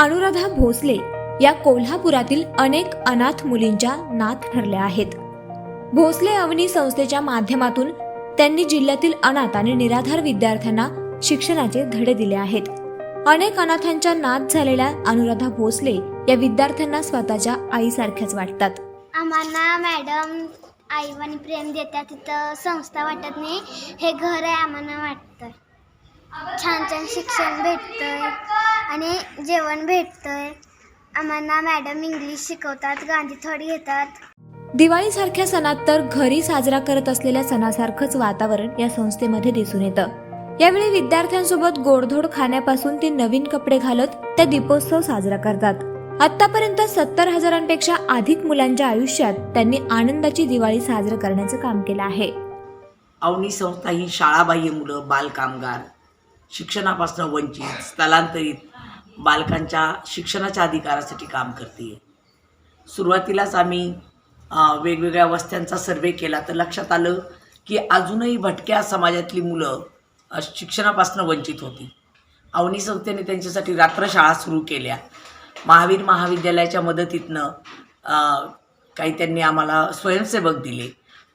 अनुराधा भोसले या कोल्हापुरातील अनेक अनाथ मुलींच्या नाथ ठरल्या आहेत. भोसले अवनी संस्थेच्या माध्यमातून त्यांनी जिल्ह्यातील अनाथ आणि निराधार विद्यार्थ्यांना शिक्षणाचे धडे दिले आहेत. अनेक अनाथांच्या नाथ झालेल्या अनुराधा भोसले या विद्यार्थ्यांना स्वतःच्या आईसारख्याच वाटतात. आम्हाला मॅडम आईवानी प्रेम देतात. तिथं संस्था वाटत नाही. हे घर आहे आम्हाला वाटतं छान छान शिक्षण भेटतंय आणि जेवण भेटतंय. आम्हाला मॅडम इंग्लिश शिकवतात गांधी थोडी घेतात. दिवाळीसारख्या सणात तर घरी साजरा करत असलेल्या सणासारखंच वातावरण या संस्थेमध्ये दिसून येतं. यावेळी विद्यार्थ्यांसोबत गोडधोड खाण्यापासून ते नवीन कपडे घालत त्या दीपोत्सव साजरा करतात. आतापर्यंत सत्तर हजारांपेक्षा अधिक मुलांच्या आयुष्यात त्यांनी आनंदाची दिवाळी साजरी करण्याचं काम केलं आहे. अवनी संस्था ही शाळाबाह्य मुलं बालकामगार शिक्षणापासून वंचित स्थलांतरित बालकांच्या शिक्षणाच्या अधिकारासाठी काम करते सुरुवातीलाच आम्ही वेगवेगळ्या वस्त्यांचा सर्वे केला. तर लक्षात आलं की अजूनही भटक्या समाजातली मुलं शिक्षणापासून वंचित होती. अवनी संस्थेने त्यांच्यासाठी रात्रशाळा सुरू केल्या. महावीर महाविद्यालयाच्या मदतीतनं काही त्यांनी आम्हाला स्वयंसेवक दिले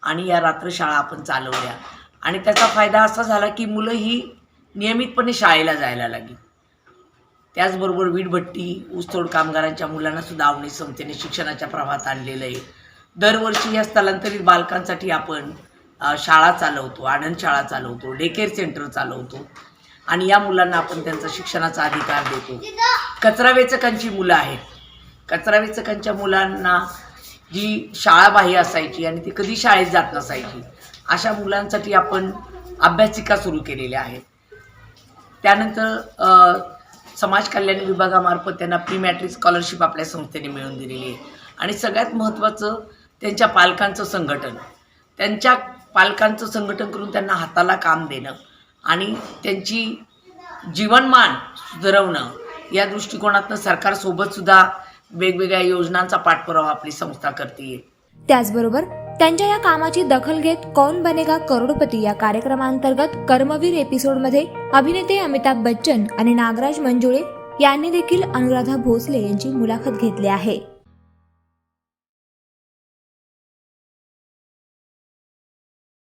आणि या रात्रशाळा आपण चालवल्या. आणि त्याचा फायदा असा झाला की मुलं ही नियमितपणे शाळेला जायला लागली. त्याचबरोबर वीटभट्टी ऊसतोड कामगारांच्या मुलांना सुद्धा आवणी समतेने शिक्षणाच्या प्रवाहात आणलेलं आहे. दरवर्षी या स्थलांतरित बालकांसाठी आपण शाळा चालवतो आनंद शाळा चालवतो डेकेअर सेंटर चालवतो. आणि या मुलांना आपण त्यांचा शिक्षणाचा अधिकार देतो. कचरा वेचकांची मुलं आहेत. कचरा वेचकांच्या मुलांना जी शाळाबाह्य असायची आणि ती कधी शाळेत जात नसायची अशा मुलांसाठी आपण अभ्यासिका सुरू केलेल्या आहेत. त्यानंतर समाज कल्याण विभागामार्फत त्यांना प्री मॅट्रिक स्कॉलरशिप आपल्या संस्थेने मिळवून दिलेली आहे. आणि सगळ्यात महत्त्वाचं त्यांच्या पालकांचं संघटन. त्यांच्या पालकांचं संघटन करून त्यांना हाताला काम देणं आणि त्यांची जीवनमान सुधारवणं या दृष्टिकोनातनं सरकारसोबतसुद्धा वेगवेगळ्या योजनांचा पाठपुरावा आपली संस्था करते त्याचबरोबर त्यांच्या या कामाची दखल घेत कौन बनेगा करोडपती या कार्यक्रमांतर्गत कर्मवीर एपिसोडमध्ये अभिनेते अमिताभ बच्चन आणि नागराज मंजुळे यांनी देखील अनुराधा भोसले यांची मुलाखत घेतली आहे.